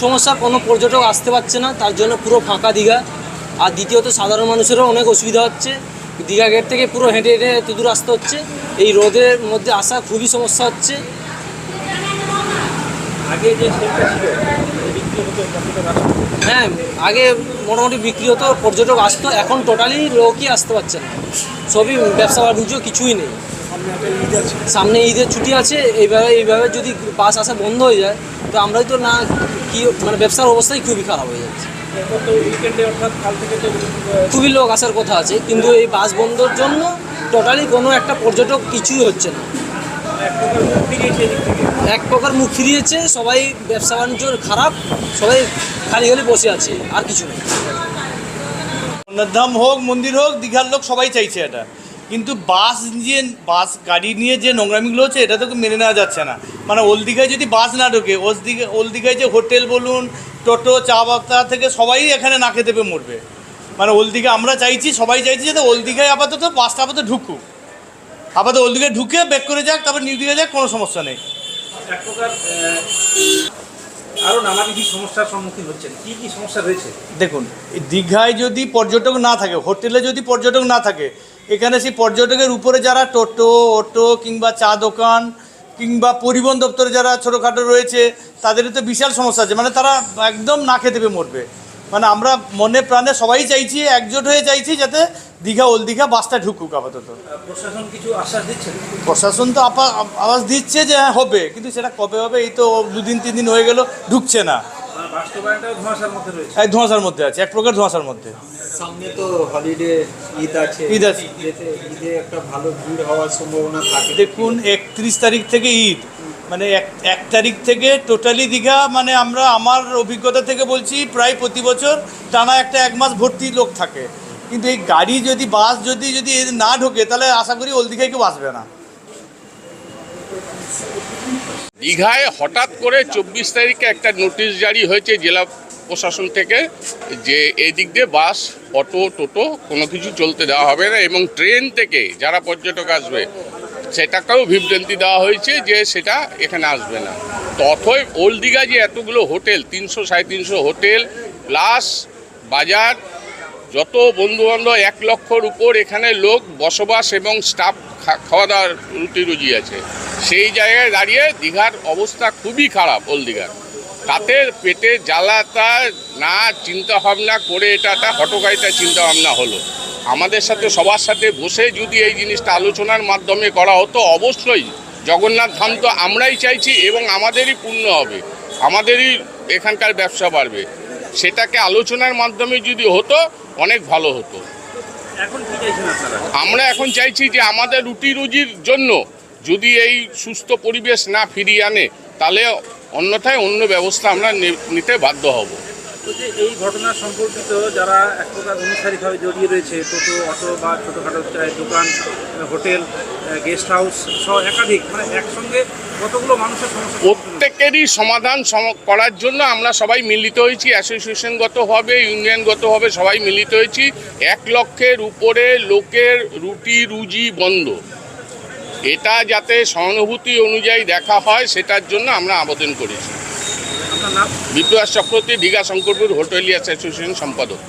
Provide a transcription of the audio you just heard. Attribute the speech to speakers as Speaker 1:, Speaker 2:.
Speaker 1: সমস্যা কোনো পর্যটক আসতে পারছে না তার জন্য পুরো ফাঁকা দীঘা। আর দ্বিতীয়ত সাধারণ মানুষেরও অনেক অসুবিধা হচ্ছে। দীঘা গেট থেকে পুরো হেঁটে হেঁটে দূর আসতে হচ্ছে। এই রোদের মধ্যে আসা খুবই সমস্যা হচ্ছে।
Speaker 2: আগে যে
Speaker 1: হ্যাঁ আগে মোটামুটি বিক্রি হতো পর্যটক আসতো এখন টোটালি লোকই আসতে পারছে না। সবই ব্যবসা বাণিজ্য কিছুই নেই। সামনে ঈদের ছুটি আছে, এইভাবে এইভাবে যদি বাস আসা বন্ধ হয়ে যায়, তো আমরাই তো না, কি মানে ব্যবসার অবস্থাই খুবই খারাপ হয়ে যাচ্ছে। খুবই লোক আসার কথা আছে, কিন্তু এই বাস বন্ধর জন্য টোটালি কোনো একটা পর্যটক কিছুই হচ্ছে না।
Speaker 2: এক প্রকার মুখ ফিরিয়েছে,
Speaker 1: সবাই ব্যবসা বাণিজ্য খারাপ, সবাই খালি খালি বসে আছে, আর কিছু নেই।
Speaker 3: ধাম হোক, মন্দির হোক, দীঘার লোক সবাই চাইছে এটা। কিন্তু বাস যে বাস, গাড়ি নিয়ে যে নোংরামিগুলো হচ্ছে, এটা তো মেনে নেওয়া যাচ্ছে না। মানে ওল দীঘায় যদি বাস না ঢোকে ওল দীঘা, ওল দীঘায় যে হোটেল বলুন, টোটো, চা বাপ্তা থেকে সবাই এখানে না খেতে পেয়ে মরবে। মানে ওল দীঘা, আমরা চাইছি, সবাই চাইছি যাতে ওল দীঘায় আপাতত বাসটা আপাতত ঢুকুক। আপাতত ওল দীঘায় ঢুকে ব্যাক করে যাক, তারপর নিউ দীঘা যাক, কোনো সমস্যা নেই।
Speaker 2: আরও
Speaker 3: দেখুন দীঘায় যদি পর্যটক না থাকে, হোটেলে যদি পর্যটক না থাকে, এখানে সেই পর্যটকের উপরে যারা টোটো, অটো কিংবা চা দোকান কিংবা পরিবহন দপ্তরে যারা ছোটোখাটো রয়েছে তাদের তো বিশাল সমস্যা আছে। মানে তারা একদম না খেতে পেয়ে মরবে। মানে আমরা মনে প্রাণে সবাই চাইছি একজোট হয়ে চাইছি যাতে দীঘা ওল দীঘা বাসটা ঢুকুক আপাতত।
Speaker 2: প্রশাসন কিছু আশ্বাস দিচ্ছেন
Speaker 3: প্রশাসন তো আপা আওয়াজ দিচ্ছে যে হ্যাঁ হবে কিন্তু সেটা কবে হবে এই তো দুদিন তিন দিন হয়ে গেল ঢুকছে না।
Speaker 2: মানে ধোঁয়াশার মধ্যে
Speaker 3: আছে এক প্রকার ধোঁয়াশার মধ্যে।
Speaker 4: সামনে তো হলিডে ঈদ আছে।
Speaker 3: ঈদ আছে।
Speaker 4: ঈদে একটা ভালো ভিড় হওয়ার সম্ভাবনা থাকে।
Speaker 3: দেখুন একত্রিশ তারিখ থেকে ঈদ। মানে এক এক তারিখ থেকে টোটালি দীঘা মানে আমরা আমার অভিজ্ঞতা থেকে বলছি, প্রায় প্রতি বছর টানা একটা এক মাস ভর্তি লোক থাকে। কিন্তু এই গাড়ি যদি, বাস যদি যদি না ঢোকে, তাহলে আশা করি ওল দীঘায় কেউ আসবে না।
Speaker 5: দীঘায় হঠাৎ করে চব্বিশ তারিখে একটা নোটিশ জারি হয়েছে জেলা প্রশাসন থেকে যে এই দিক দিয়ে বাস, অটো, টোটো কোনো কিছু চলতে দেওয়া হবে না এবং ট্রেন থেকে যারা পর্যটক আসবে সেটাকেও বিভ্রান্তি দেওয়া হয়েছে যে সেটা এখানে আসবে না। তথই ওল্ড দীঘা যে এতগুলো হোটেল, তিনশো সাড়ে তিনশো হোটেল, প্লাস বাজার, যত বন্ধুবান্ধব, এক লক্ষর উপর এখানে লোক বসবাস এবং স্টাফ খাওয়া দাওয়ার রুটি রুজি আছে। সেই জায়গায় দাঁড়িয়ে দীঘার অবস্থা খুবই খারাপ ওল দীঘার। তাতে পেটে জ্বালাটা না চিন্তা ভাবনা করে এটা একটা হটকারিতা চিন্তা ভাবনা হলো। আমাদের সাথে সবার সাথে বসে যদি এই জিনিসটা আলোচনার মাধ্যমে করা হতো অবশ্যই জগন্নাথ ধাম তো আমরাই চাইছি এবং আমাদেরই পূর্ণ হবে আমাদেরই এখানকার ব্যবসা বাড়বে। সেটাকে আলোচনার মাধ্যমে যদি হতো অনেক ভালো হতো। আমরা এখন চাইছি যে আমাদের রুটি রুজির জন্য যদি এই সুস্থ পরিবেশ না ফিরিয়ে আনে তাহলে অন্যথায় অন্য ব্যবস্থা আমরা নিতে বাধ্য হব।
Speaker 2: এই ঘটনা সম্পর্কিত যারা এক প্রকার অনুসারীভাবে জড়িয়ে রয়েছে, টোটো, অটো বা ছোটোখাটো দোকান হোটেল গেস্ট হাউস সহ একাধিক মানে একসঙ্গে কতগুলো মানুষের সমস্যা
Speaker 5: প্রত্যেকেরই সমাধান সম- করার জন্য আমরা সবাই মিলিত হয়েছি অ্যাসোসিয়েশনগতভাবে ইউনিয়নগতভাবে সবাই মিলিত হয়েছি। এক লক্ষের উপরে লোকের রুটি, রুজি বন্ধ। এটা যাতে সহানুভূতি অনুযায়ী দেখা হয়, সেটার জন্য আমরা আবেদন করেছি। বিপ্লব চক্রবর্তী দীঘা শঙ্করপুর হোটেলিয়াস অ্যাসোসিয়েশন সম্পাদক।